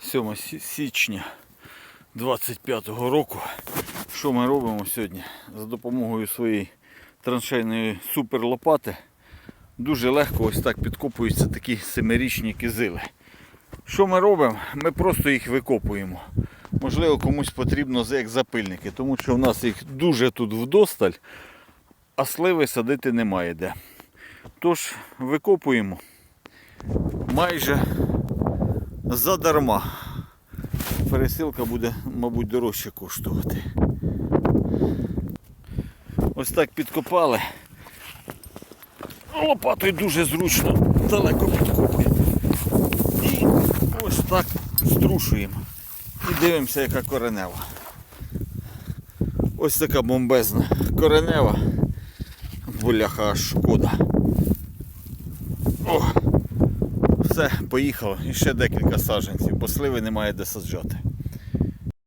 7 січня 25-го року. Що ми робимо сьогодні? За допомогою своєї траншейної суперлопати дуже легко ось так підкопуються такі семирічні кизили. Що ми робимо? Ми просто їх викопуємо. Можливо, комусь потрібно як запильники, тому що в нас їх дуже тут вдосталь, а сливи садити немає де. Тож викопуємо майже задарма. Пересилка буде, мабуть, дорожче коштувати. Ось так підкопали. Лопатою дуже зручно, далеко підкопує. І ось так струшуємо. І дивимося, яка коренева. Ось така бомбезна коренева. Бляха шкода. О, все, поїхало. І ще декілька саджанців, бо сливи немає де саджати.